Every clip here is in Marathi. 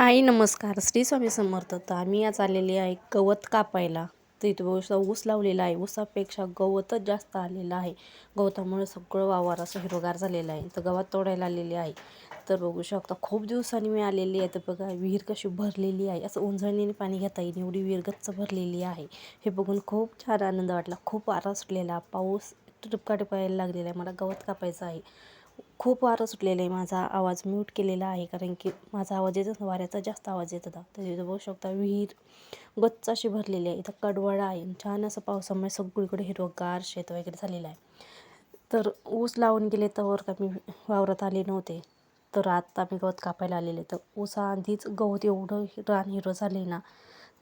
हाय नमस्कार. श्री स्वामी समर्थ. तर आम्ही आज आलेली आहे गवत कापायला. तर इथं बघू ऊस लावलेला आहे. ऊसापेक्षा गवतच जास्त आलेलं आहे. गवतामुळे सगळं वावर असं हिरवगार झालेलं आहे. तर गवत तोडायला आलेली आहे. तर बघू शकता खूप दिवसांनी मी आलेली आहे. तर बघा विहीर कशी भरलेली आहे. असं उंजळणीने पाणी घेता येईल. एवढी विहीर गच्च भरलेली आहे. हे बघून खूप छान आनंद वाटला. खूप आरा सुटलेला. पाऊस टिपका टिपायला लागलेला आहे. मला गवत कापायचं आहे. खूप वारं सुटलेलं आहे. माझा आवाज म्यूट केलेला आहे. कारण की माझा आवाज येत वाऱ्याचा जास्त आवाज येत होता. तर इथं बघू शकता विहीर गच्च अशी भरलेली आहे. इथं कडवळा आहे. छान असं पावसामुळे सगळीकडे हिरवगार शेत वगैरे झालेलं आहे. तर ऊस लावून गेले तर का मी वावरात आले नव्हते. तर आत्ता मी गवत कापायला आलेले. तर ऊसा आधीच गवत एवढं रान हिरवं झाले ना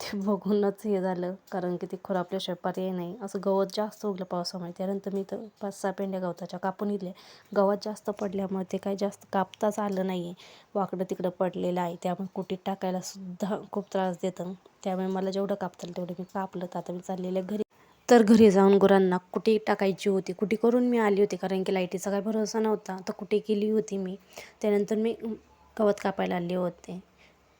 ते बघूनच हे झालं कारण की ते खुरापल्याशिवाय पर्याय नाही. असं गवत जास्त उगलं पावसामुळे. त्यानंतर मी तर पाच सहा पेंड्या गवताच्या कापून घेतल्या. गवत जास्त पडल्यामुळे ते काही जास्त कापताच आलं नाही आहे वाकडं तिकडं पडलेलं आहे. त्यामुळे कुटीत टाकायला सुद्धा खूप त्रास देतं. त्यामुळे मला जेवढं कापता तेवढं मी कापलं. तर आता मी चाललेलं घरी. तर घरी जाऊन गुरांना कुठे टाकायची होती? कुठे करून मी आली होती? कारण की लाईटीचा काही भरोसा नव्हता. तर कुठे केली होती मी? त्यानंतर मी गवत कापायला आले होते.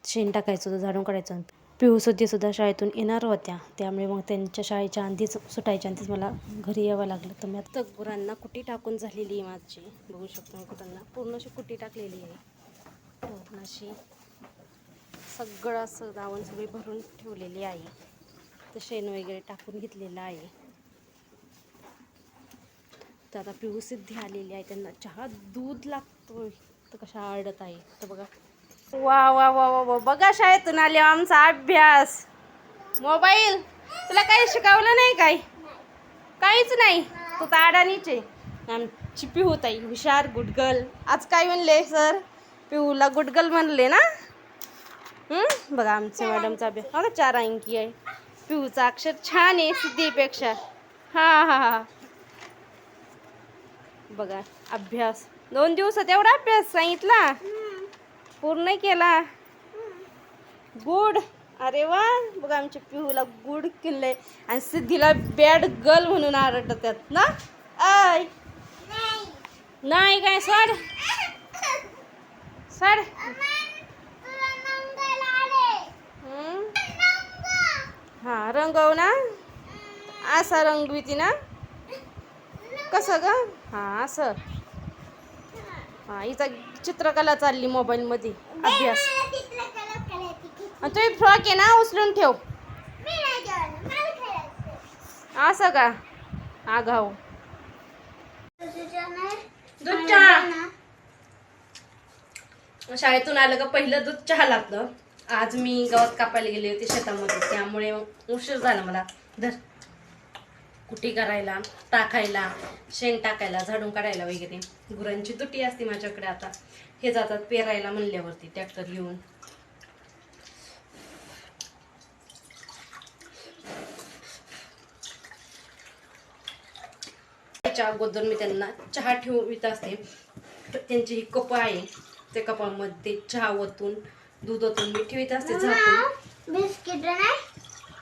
शेण टाकायचं होतं झाडून काढायचं पिऊसुद्धा शाळेतून येणार होत्या. त्यामुळे मग त्यांच्या शाळेच्या आधीच सुटायच्या आधीच मला घरी यावं लागलं. तर मी आता गुरांना कुटी टाकून झालेली आहे माझी. बघू शकतो मी गुरांना पूर्ण अशी कुटी टाकलेली आहे. पूर्ण अशी सगळं असं दावण सगळी भरून ठेवलेली आहे. तर शेण वगैरे टाकून घेतलेलं आहे. तर आता पिऊ सिद्धी आलेली आहे. त्यांना चहा दूध लागतोय. तर कशा आडत आहे. तर बघा वा वा वा वा वा. बघा शाळेतून आले आमचा अभ्यास. मोबाईल? तुला काही शिकवलं नाही काय? काहीच नाही. तू तर अडाणीच आहे. आमची पिहू ताई हुशार गुडगल. आज काय म्हणले सर? पिहूला गुडगल म्हणले ना? हं? बघा आमच्या मॅडमचा अभ्यास. बघा चार अंकी आहे. पिहूचा अक्षर छान आहे सिद्धीपेक्षा. हां हां हां. बघा अभ्यास. दोन दिवसात एवढा अभ्यास सांगितला? पूर्ण केला. गुड. अरे वा. बघा आमच्या पिहूला गुड किल्ले आणि सिद्धीला बॅड गर्ल म्हणून आरडतात ना? आय नाही काय सड. सड. हा रंगव ना. असा रंगविती ना. कसं ग? हा असं. हा हिचा चित्रकला चालली मोबाईलमध्ये. अभ्यास. आणि तुम्ही फ्रॉक आहे ना उचलून ठेव. असं का? आगाव दूध चहा. शाळेतून आलं का पहिलं दूध चहा लागतं. आज मी गवत कापायला गेले होते शेतामध्ये त्यामुळे उशीर झाला मला. धर. कुटी करायला टाकायला शेण टाकायला झाडून काढायला वगैरे. गुरांची तुटी असते माझ्याकडे आता. हे जातात पेरायला म्हणल्यावरती ट्रॅक्टर घेऊन. त्याच्या अगोदर मी त्यांना चहा ठेवित असते. त्यांची ही कप आहे. त्या कपामध्ये चहा ओतून दूध ओतून मी ठेवीत असते झाकून. बिस्किट नाही?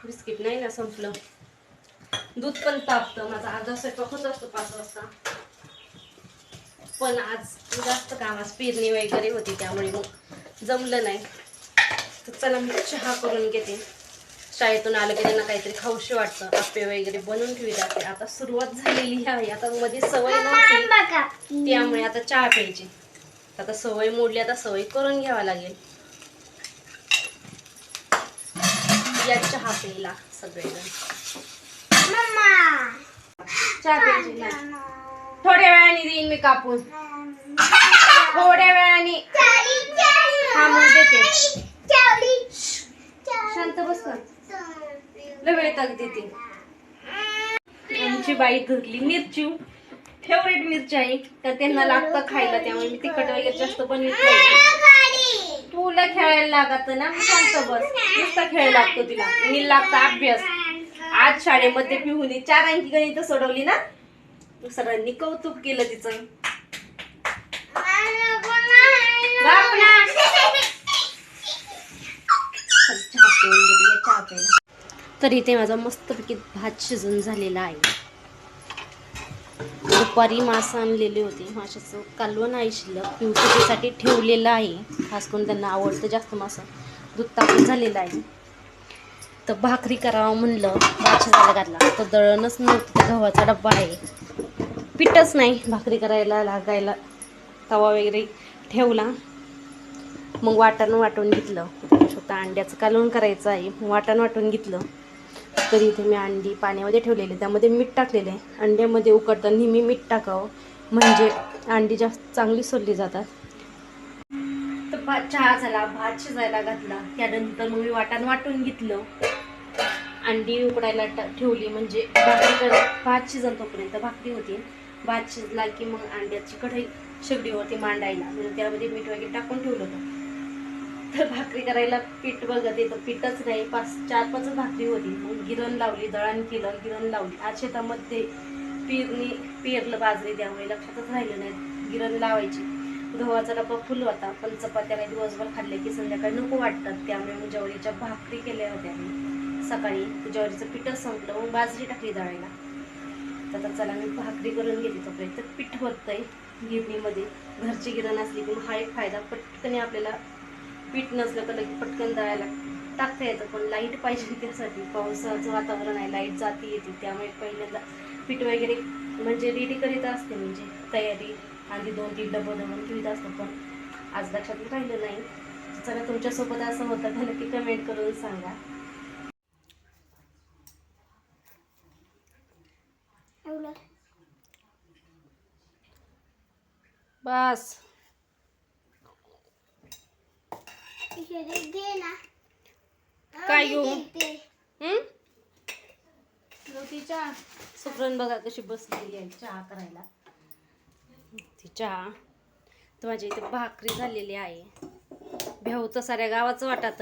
बिस्किट नाही ना संपलं. दूध पण तापतं. माझा अर्धा स्वयंपाक होत असतो पाच वाजता पण आज जास्त काम आज पेरणी वगैरे होती त्यामुळे मग जमलं नाही. तर चला मी चहा करून घेते. शाळेतून आलं की त्यांना काहीतरी खाऊशी वाटतं. आप्पे वगैरे बनवून ठेवी जाते आता सुरुवात झालेली आहे. आता मध्ये सवय नव्हती. त्यामुळे आता चहा प्यायची. आता सवय मोडली आता सवय करून घ्यावा लागेल. या चहा प्यायला सगळेजण. चहा प्यायची ना. थोड्या वेळाने देईन मी कापून थोड्या वेळाने. थांबून देते. शांत बस. लय वेळ तक देते. आमची बाई धरली मिरची. फेवरेट मिरची आहे. तर त्यांना लागतं खायला त्यामुळे मी तिखट वगैरे जास्त बनवित नाही. तुला खेळायला लागत ना मग शांत बस. नुसता खेळ लागतो तिला. मी लागतं अभ्यास. आज शाळेमध्ये पिहून चार अंकी गणित सोडवली ना? सरांनी कौतुक केलं तिचं. तर इथे माझा मस्तपैकी भात शिजून झालेला आहे. दुपारी मासे आणलेले होते. माशाचं कालवण आहे शिल्लक. पिवटीसाठी ठेवलेलं आहे. खास करून त्यांना आवडतं जास्त मासा. दूध टाकून झालेलं आहे. तर भाकरी करावं म्हणलं भात शिजायला घातला. तर दळणच नव्हतं तर गव्हाचा डब्बा आहे. पिठच नाही भाकरी करायला लागायला तवा वगैरे ठेवला. मग वाटण वाटून घेतलं. फक्त अंड्याचं कालवण करायचं आहे. वाटण वाटून घेतलं. तर इथे मी अंडी पाण्यामध्ये ठेवलेले. त्यामध्ये मीठ टाकलेले. आहे अंड्यामध्ये उकडताना नेहमी मीठ टाकावं. म्हणजे अंडी जास्त चांगली सोडली जातात. तर भात चहा झाला भात शिजायला घातला. त्यानंतर मग मी वाटण वाटून घेतलं. अंडी उकडायला ठेवली म्हणजे भाकरी भात शिजल तोपर्यंत भाकरी होती. भात शिजला की मग अंड्याची कढई शेगडीवरती मांडायला. म्हणजे त्यामध्ये मीठ वगैरे टाकून ठेवलं होतं. तर भाकरी करायला पीठ बघत येतं पीठच नाही पाच चार पाच भाकरी होती. मग गिरण लावली दळण केलं गिरण लावली. आज शेतामध्ये पेरणी पेरलं बाजरी त्यामुळे लक्षातच राहिलं नाही. गिरण लावायची. गव्हाचा डब्बा फुल होता पण चपात्या काही दिवसभर खाल्ल्या की संध्याकाळी नको वाटतात. त्यामुळे मग जवळीच्या भाकरी केल्या होत्या. मी सकाळी ज्वारीचं पीठच संपलं मग बाजरी टाकली दळायला. तर आता चला मी भाकरी करून घेते तोपर्यंत. पीठ होतंय गिरणीमध्ये. घरची गिरण असली की मग हा एक फायदा पटकन आपल्याला पीठ नसलं तर लगेच पटकन दळायला टाकता येतं पण लाइट पाहिजे त्यासाठी. पावसाचं वातावरण आहे लाइट जाती येते त्यामुळे पहिल्यांदा पीठ वगैरे म्हणजे रेडी करीत असते म्हणजे. तयारी आधी दोन तीन डबं दळून ठेवीत असतो पण आज लक्षात राहिलं नाही. चला तुमच्यासोबत असं होतं का नक्की कमेंट करून सांगा एवढं बस. इकडे दे ना. काय घेऊ? ते हम्म? चहा सुप्रण बघा कशी बसलेली आहे चहा करायला. ती चहा. तर माझ्या इथे भाकरी झालेली आहे. भेव तर साऱ्या गावाचं वाटत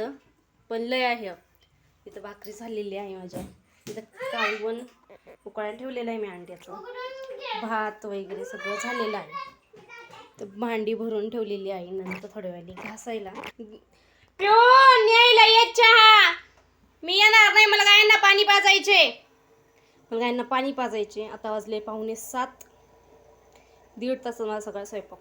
पण लय आहे. इथं भाकरी झालेली आहे माझ्या. इथं कालवण उकळायला ठेवलेलं आहे मी अंड्याचं. भात वगैरे सगळं झालेलं आहे. तर भांडी भरून ठेवलेली आहे नंतर थोड्या वेळाने घासायला. न्यायला चहा. मी येणार नाही मला गायांना पाणी पाजायचे. मला गायांना पाणी पाजायचे. आता वाजले पाहुणे सात. दीड तास मला सगळा स्वयंपाक